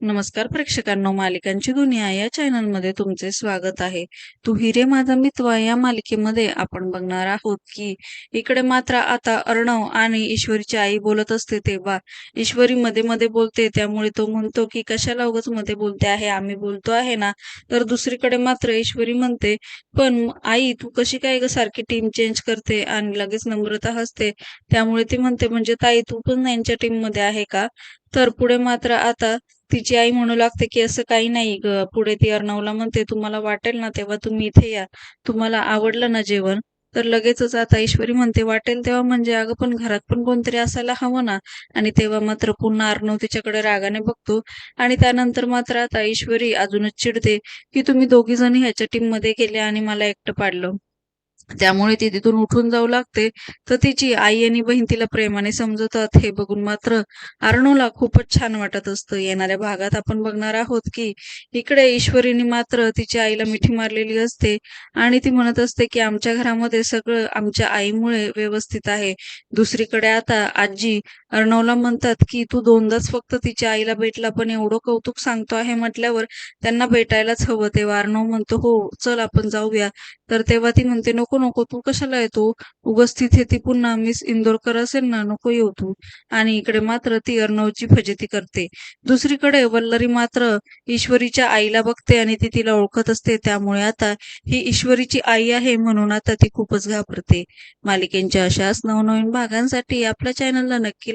नमस्कार प्रेक्षकांनो मालिकांची दुनिया या चॅनलमध्ये तुमचे स्वागत आहे. तू हिरे माझा मित्र या मालिकेमध्ये आपण बघणार आहोत की इकडे मात्र आता अर्णव आणि ईश्वरीची आई बोलत असते तेव्हा ईश्वरी मध्ये मध्ये बोलते त्यामुळे तो म्हणतो की कशाला उगाच मध्ये बोलते आहे आम्ही बोलतो आहे ना? तर दुसरीकडे मात्र ईश्वरी म्हणते पण आई तू कशी काय ग सारखी टीम चेंज करते आणि लगेच नम्रता हसते? त्यामुळे ती म्हणते म्हणजे ताई तू पण यांच्या टीममध्ये आहे का? तर पुढे मात्र आता तिची आई म्हणू लागते की असं काही नाही ग पुढे ती अर्णवला म्हणते तुम्हाला वाटेल ना तेव्हा तुम्ही इथे या. तुम्हाला आवडलं ना जेवण? तर लगेचच आता ईश्वरी म्हणते वाटेल तेव्हा म्हणजे अगं पण घरात पण कोणतरी असायला हवं ना. आणि तेव्हा मात्र पुन्हा अर्णव तिच्याकडे रागाने बघतो. आणि त्यानंतर मात्र आता ईश्वरी अजूनच चिडते की तुम्ही दोघी जणी ह्याच्या टीममध्ये गेले आणि मला एकटं पाडलं. त्यामुळे ती तिथून उठून जाऊ लागते. तर तिची आई आणि बहीण तिला प्रेमाने समजवतात. हे बघून मात्र अर्णूला खूपच छान वाटत असतं. येणाऱ्या भागात आपण बघणार आहोत की इकडे ईश्वरीने मात्र तिच्या आईला मिठी मारलेली असते आणि ती म्हणत असते की आमच्या घरामध्ये सगळं आमच्या आईमुळे व्यवस्थित आहे. दुसरीकडे आता आजी अर्णवला म्हणतात की तू दोनदाच फक्त तिच्या आईला भेटला पण एवढं कौतुक सांगतो आहे म्हटल्यावर त्यांना भेटायलाच हवं. तेव्हा अर्णव म्हणतो हो चल आपण जाऊया. तर तेव्हा ती म्हणते नको नको तू कशाला येतो उगस तिथे ती पुन्हा मिस इंदोरकर असेल ना नको येऊ तू. आणि इकडे मात्र ती अर्णवची फजेती करते. दुसरीकडे वल्लरी मात्र ईश्वरीच्या आईला बघते आणि ती तिला ओळखत असते. त्यामुळे आता ही ईश्वरीची आई आहे म्हणून आता ती खूपच घाबरते. मालिकेंच्या अशाच नवनवीन भागांसाठी आपल्या चॅनलला नक्की